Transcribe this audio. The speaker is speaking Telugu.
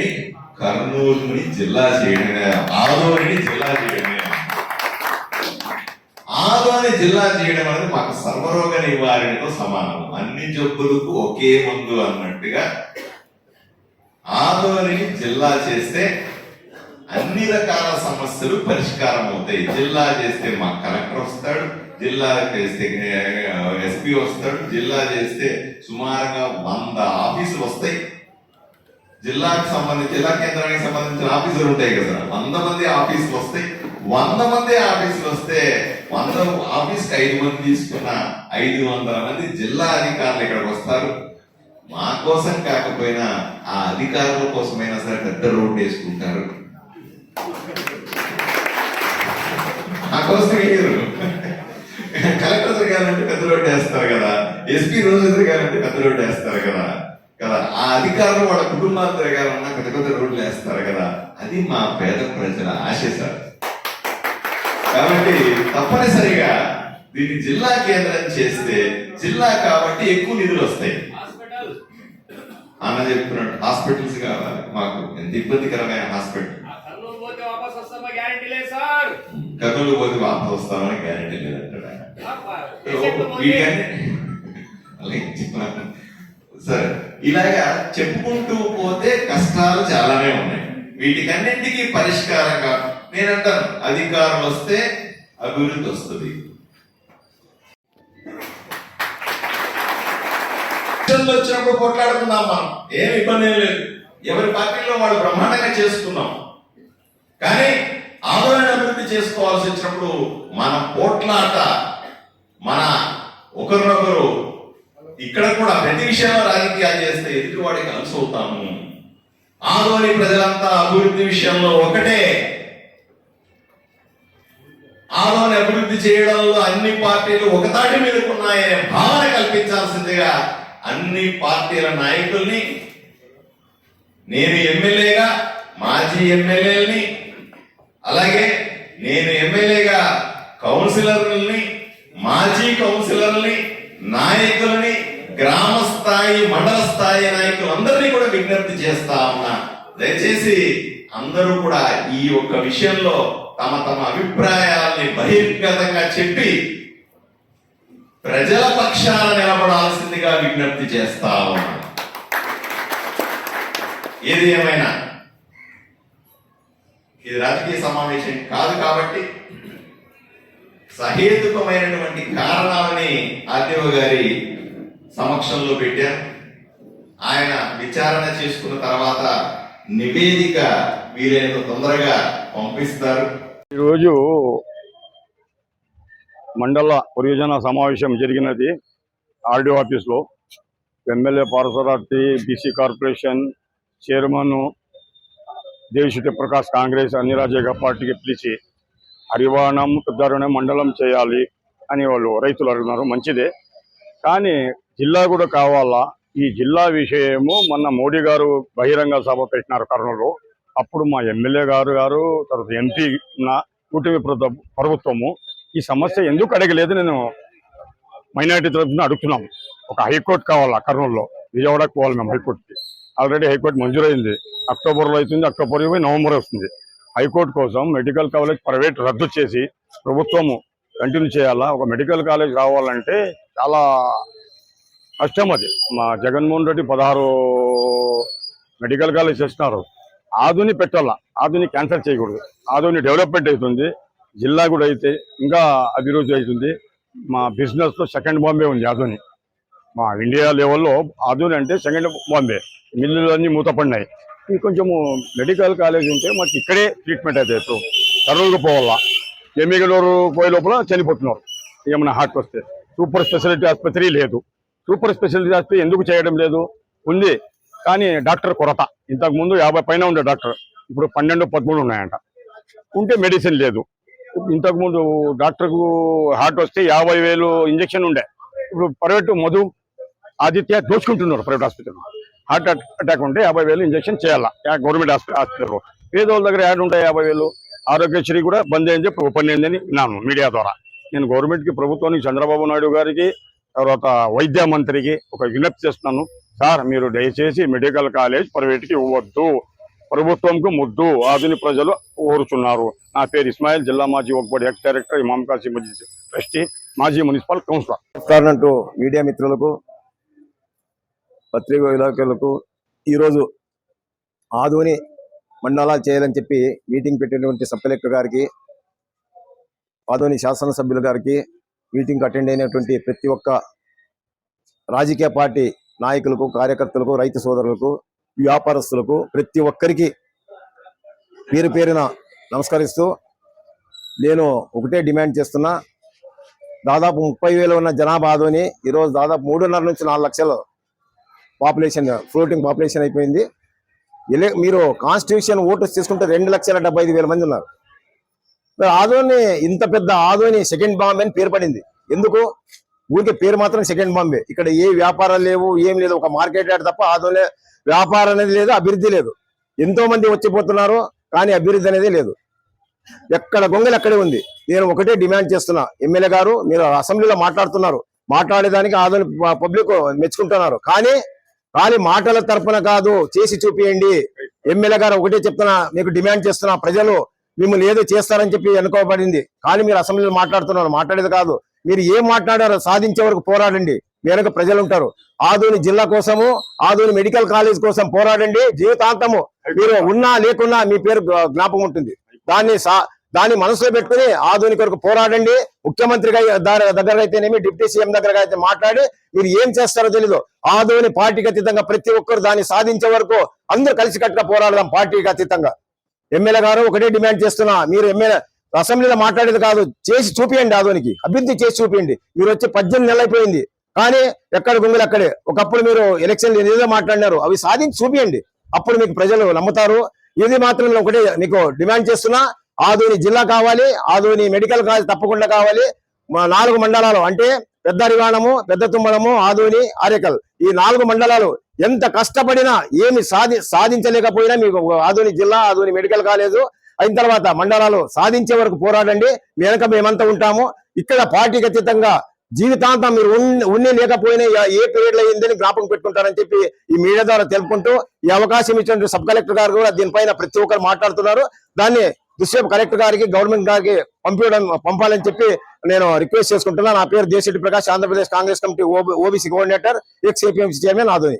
కానీ కర్నూలుని జిల్లా చేయడమే ఆదోని జిల్లా చేయడమే ఆదోని జిల్లా చేయడం అనేది మాకు సర్వరోగ నివారణతో సమానం. అన్ని జబ్బులకు ఒకే మందు అన్నట్టుగా ఆదోని జిల్లా చేస్తే అన్ని రకాల సమస్యలు పరిష్కారం అవుతాయి. జిల్లా చేస్తే మా కలెక్టర్ వస్తాడు జిల్లా చేస్తే ఎస్పీ వస్తాడు జిల్లా చేస్తే సుమారుగా వంద ఆఫీసులు వస్తాయి. జిల్లాకు సంబంధించి జిల్లా కేంద్రానికి సంబంధించిన ఆఫీసులు ఉంటాయి కదా. వంద మంది ఆఫీసులు వస్తాయి వంద మంది ఆఫీసులు వస్తే వంద ఆఫీస్కి ఐదు మంది తీసుకున్న ఐదు వందల మంది జిల్లా అధికారులు ఇక్కడికి వస్తారు. మా కోసం కాకపోయినా ఆ అధికారుల కోసమైనా సరే పెద్ద రోడ్డు వేసుకుంటారు. నా కోసం వేయరు. కలెక్టర్ తిరగాలంటే పెద్ద రోడ్డు వేస్తారు కదా. ఎస్పీ రోజు తిరగాలంటే పెద్ద రోడ్డు వేస్తారు కదా. ఆ అధికారులు వాళ్ళ కుటుంబాలు తిరగాలన్నా పెద్ద పెద్ద రోడ్లు వేస్తారు కదా అది మా పేద ప్రజల ఆశ సార్. కాబట్టి తప్పనిసరిగా దీన్ని జిల్లా కేంద్రం చేస్తే జిల్లా కాబట్టి ఎక్కువ నిధులు వస్తాయి. అన్న చెప్తున్నాడు హాస్పిటల్స్ కావాలి మాకు ఎంత ఇబ్బందికరమైన హాస్పిటల్. కర్నూలు పోతే వాపస్ వస్తామని గ్యారెంటీ లేదంటాడు ఇలాగా చెప్పుకుంటూ పోతే కష్టాలు చాలానే ఉన్నాయి. వీటికన్నింటికి పరిష్కారంగా నేనంటాను అధికారం వస్తే అభివృద్ధి వస్తుంది. వచ్చినప్పుడు కొట్లాడుకుందాం మనం. ఏం ఇబ్బంది ఏం లేదు. ఎవరి పార్టీలో వాళ్ళు బ్రహ్మాండంగా చేసుకున్నాం. కానీ ఆదరణ అభివృద్ధి చేసుకోవాల్సి వచ్చినప్పుడు మన పోట్లాట మన ఒకరినొకరు ఇక్కడ కూడా ప్రతి విషయంలో రాజకీయాలు చేస్తే ఎదుటివాడికి కలిసి ఆదోని ప్రజలంతా అభివృద్ధి విషయంలో ఒకటే. ఆదోని అభివృద్ధి చేయడంలో అన్ని పార్టీలు ఒకదాటి మీదకున్నాయనే భావన కల్పించాల్సిందిగా అన్ని పార్టీల నాయకుల్ని నేను ఎమ్మెల్యేగా మాజీ ఎమ్మెల్యేని అలాగే నేను ఎమ్మెల్యేగా కౌన్సిలర్ని మాజీ కౌన్సిలర్ని నాయకులని గ్రామ స్థాయి మండల స్థాయి నాయకులు అందరినీ కూడా విజ్ఞప్తి చేస్తా ఉన్నా. దయచేసి అందరూ కూడా ఈ ఒక్క విషయంలో తమ తమ అభిప్రాయాల్ని బహిర్గతంగా చెప్పి ప్రజల పక్షాన నిలబడాల్సిందిగా విజ్ఞప్తి చేస్తా ఉన్నా. ఏది ఏమైనా? ఇది రాజకీయ సమావేశం కాదు కాబట్టి సహేతుకమైనటువంటి కారణాలని ఆర్టీఓ గారి సమక్షంలో పెట్టారు. ఆయన విచారణ చేసుకున్న తర్వాత నివేదిక వీలైనంత తొందరగా పంపిస్తారు. ఈరోజు మండల పరియోజన సమావేశం జరిగినది ఆర్డీఓ ఆఫీస్లో. MLA పారసరార్థి BC corporation chairman Devisetti Prakash Congress అన్ని రాజకీయ పార్టీకి పిలిచి హరివాణం పెద్దారణం మండలం చేయాలి అని వాళ్ళు రైతులు అడుగుతున్నారు మంచిదే. కానీ జిల్లా కూడా కావాలా? ఈ జిల్లా విషయము మొన్న మోడీ గారు బహిరంగ సభ పెట్టినారు కర్నూలు అప్పుడు మా ఎమ్మెల్యే గారు గారు తర్వాత ఎంపీ నా కూటమి ప్రభుత్వము ఈ సమస్య ఎందుకు అడగలేదు నేను మైనారిటీ తరఫున అడుగుతున్నాం ఒక హైకోర్టు కావాలా కర్నూలులో? విజయవాడకు పోవాలి మేము హైకోర్టుకి. ఆల్రెడీ హైకోర్టు మంజూరైంది. అక్టోబర్లో అవుతుంది అక్టోబర్ పోయి నవంబర్ వస్తుంది. హైకోర్టు కోసం మెడికల్ కాలేజ్ ప్రైవేట్ రద్దు చేసి ప్రభుత్వము కంటిన్యూ చేయాలా? ఒక మెడికల్ కాలేజ్ రావాలంటే చాలా కష్టం అది. మా జగన్మోహన్ రెడ్డి పదహారు మెడికల్ కాలేజ్ చేస్తున్నారు. ఆధుని పెట్టాలా? ఆధుని క్యాన్సర్ చేయకూడదు. ఆధుని డెవలప్మెంట్ అవుతుంది. జిల్లా కూడా అయితే ఇంకా అభివృద్ధి అవుతుంది. మా బిజినెస్లో సెకండ్ బాంబే ఉంది ఆధుని మా ఇండియా లెవెల్లో ఆధుని అంటే సెకండ్ బాంబే. మిల్లులన్నీ మూతపడినాయి. ఇది కొంచెము మెడికల్ కాలేజ్ ఉంటే మాకు ఇక్కడే ట్రీట్మెంట్ అయితే ఇప్పుడు కర్నూలుకు పోవాలా? ఎమ్మిగలూరు పోయే లోపల చనిపోతున్నారు. ఏమైనా హార్ట్ వస్తే. సూపర్ స్పెషాలిటీ ఆసుపత్రి లేదు. సూపర్ స్పెషాలిటీ ఆసుపత్రి ఎందుకు చేయడం లేదు? ఉంది. కానీ డాక్టర్ కొరత. ఇంతకు ముందు యాభై పైన ఉండే డాక్టర్. ఇప్పుడు పన్నెండు పదమూడు ఉన్నాయంట. ఉంటే మెడిసిన్ లేదు. ఇంతకుముందు డాక్టర్కు హార్ట్ వస్తే యాభై వేలు ఇంజక్షన్ ఉండే. ఇప్పుడు ప్రైవేట్ మధు ఆదిత్య దోచుకుంటున్నారు ప్రైవేట్ హాస్పిటల్. హార్ట్ అటాక్ ఉంటే యాభై వేలు ఇంజక్షన్ చేయాలా. గవర్నమెంట్ హాస్పిటల్ పేదోళ్ళ దగ్గర యాడ్ ఉంటాయి యాభై వేలు. ఆరోగ్యశ్రీ కూడా బంద్ అయింది. పన్నెండు అని విన్నాను మీడియా ద్వారా. నేను గవర్నమెంట్కి ప్రభుత్వానికి చంద్రబాబు నాయుడు గారికి తర్వాత వైద్య మంత్రికి ఒక విజ్ఞప్తి చేస్తున్నాను. సార్ మీరు దయచేసి మెడికల్ కాలేజ్ ప్రైవేట్కి ఇవ్వద్దు ప్రభుత్వంకు ముద్దు. ఆధుని ప్రజలు కోరుచున్నారు నా పేరు ఇస్మాయిల్ జిల్లా మాజీ ఒకబడి ex director Imam Kashi trustee మాజీ మున్సిపల్ కౌన్సిలర్. నమస్కారం అంటూ మీడియా మిత్రులకు పత్రికా విలేకరులకు ఈరోజు ఆధుని మండలాలు చేయాలని చెప్పి మీటింగ్ పెట్టినటువంటి సబ్ కలెక్టర్ గారికి ఆధుని శాసనసభ్యుల గారికి మీటింగ్ అటెండ్ అయినటువంటి ప్రతి ఒక్క రాజకీయ పార్టీ నాయకులకు కార్యకర్తలకు రైతు సోదరులకు వ్యాపారస్తులకు ప్రతి ఒక్కరికి పేరు పేరున నమస్కరిస్తూ నేను ఒకటే డిమాండ్ చేస్తున్నా. దాదాపు ముప్పై వేలు ఉన్న జనాభాదోని ఈరోజు దాదాపు మూడున్నర నుంచి నాలుగు లక్షల పాపులేషన్ ఫ్లోటింగ్ పాపులేషన్ అయిపోయింది. మీరు కాన్స్టిట్యూషన్ ఓటు తీసుకుంటే రెండు లక్షల డెబ్బై ఐదు వేల మంది ఉన్నారు. ఆదోని ఇంత పెద్ద ఆదోని సెకండ్ బాంబే అని పేరు పడింది. ఎందుకు? ఊరికే పేరు మాత్రం సెకండ్ బాంబే. ఇక్కడ ఏ వ్యాపారాలు లేవు ఏం లేదు. ఒక మార్కెట్ యార్డ్ తప్ప ఆదోని వ్యాపారం అనేది లేదు అభివృద్ధి లేదు. ఎంతో మంది వచ్చిపోతున్నారు కానీ అభివృద్ధి అనేది లేదు. ఎక్కడ గొంగలు అక్కడే ఉంది. నేను ఒకటే డిమాండ్ చేస్తున్నా. ఎమ్మెల్యే గారు మీరు అసెంబ్లీలో మాట్లాడుతున్నారు. మాట్లాడేదానికి ఆదోని పబ్లిక్ మెచ్చుకుంటున్నారు. కానీ కానీ మాటల తరపున కాదు చేసి చూపియండి. ఎమ్మెల్యే గారు ఒకటే చెప్తున్నా మీకు డిమాండ్ చేస్తున్నా. ప్రజలు మిమ్మల్ని ఏదో చేస్తారని చెప్పి అనుకోబడింది. కానీ మీరు అసెంబ్లీలో మాట్లాడుతున్నారు. మాట్లాడేది కాదు. మీరు ఏం మాట్లాడారో సాధించే వరకు పోరాడండి. వెనక ప్రజలు ఉంటారు. ఆదోని జిల్లా కోసము ఆదోని మెడికల్ కాలేజ్ కోసం పోరాడండి. జీవితాంతము మీరు ఉన్నా లేకున్నా మీ పేరు జ్ఞాపకం ఉంటుంది. దాన్ని సా- దాన్ని మనసులో పెట్టుకుని ఆధునిక కొరకు పోరాడండి. ముఖ్యమంత్రి దగ్గర అయితేనేమి డిప్యూటీ సీఎం దగ్గర అయితే మాట్లాడి మీరు ఏం చేస్తారో తెలీదు. ఆధుని పార్టీకి అతీతంగా ప్రతి ఒక్కరు దాన్ని సాధించే వరకు అందరూ కలిసికట్టుగా పోరాడదాం పార్టీకి అతీతంగా. ఎమ్మెల్యే గారు ఒకటే డిమాండ్ చేస్తున్నా. మీరు ఎమ్మెల్యే అసెంబ్లీలో మాట్లాడేది కాదు చేసి చూపియండి ఆధునికి అభివృద్ధి చేసి చూపియండి. మీరు వచ్చి పద్దెనిమిది నెలలు అయిపోయింది కానీ ఎక్కడ గుంగులు అక్కడే. ఒకప్పుడు మీరు ఎలక్షన్ ఏదో మాట్లాడినారు అవి సాధించి చూపియండి. అప్పుడు మీకు ప్రజలు నమ్ముతారు. ఇది మాత్రం నేను ఒకటే మీకు డిమాండ్ చేస్తున్నా. ఆదోని జిల్లా కావాలి ఆదోని మెడికల్ కాలేజ్ తప్పకుండా కావాలి. నాలుగు మండలాలు అంటే పెద్ద అరివాణము పెద్ద తుమ్మలము ఆదోని ఆరేకల్. ఈ నాలుగు మండలాలు ఎంత కష్టపడినా ఏమి సాధి సాధించలేకపోయినా మీకు ఆధుని జిల్లా ఆధుని మెడికల్ కాలేజు అయిన తర్వాత మండలాలు సాధించే వరకు పోరాడండి. వెనక మేమంతా ఉంటాము. ఇక్కడ పార్టీకి అతీతంగా జీవితాంతం మీరు ఉండి ఉన్ని లేకపోయినా ఏ- పీరియడ్లో అయిందని జ్ఞాపకం పెట్టుకుంటారని చెప్పి ఈ మీడియా ద్వారా తెలుపుకుంటూ ఈ అవకాశం ఇచ్చినటువంటి సబ్ కలెక్టర్ గారు కూడా దీనిపైన ప్రతి ఒక్కరు మాట్లాడుతున్నారు. దాన్ని దుశ్యప్ కలెక్టర్ గారికి గవర్నమెంట్ గారికి పంపించడం పంపాలని చెప్పి నేను రిక్వెస్ట్ చేసుకుంటున్నా. నా పేరు Desetti Prakash Andhra Pradesh Congress committee OBC coordinator ex APMC chairman Adoni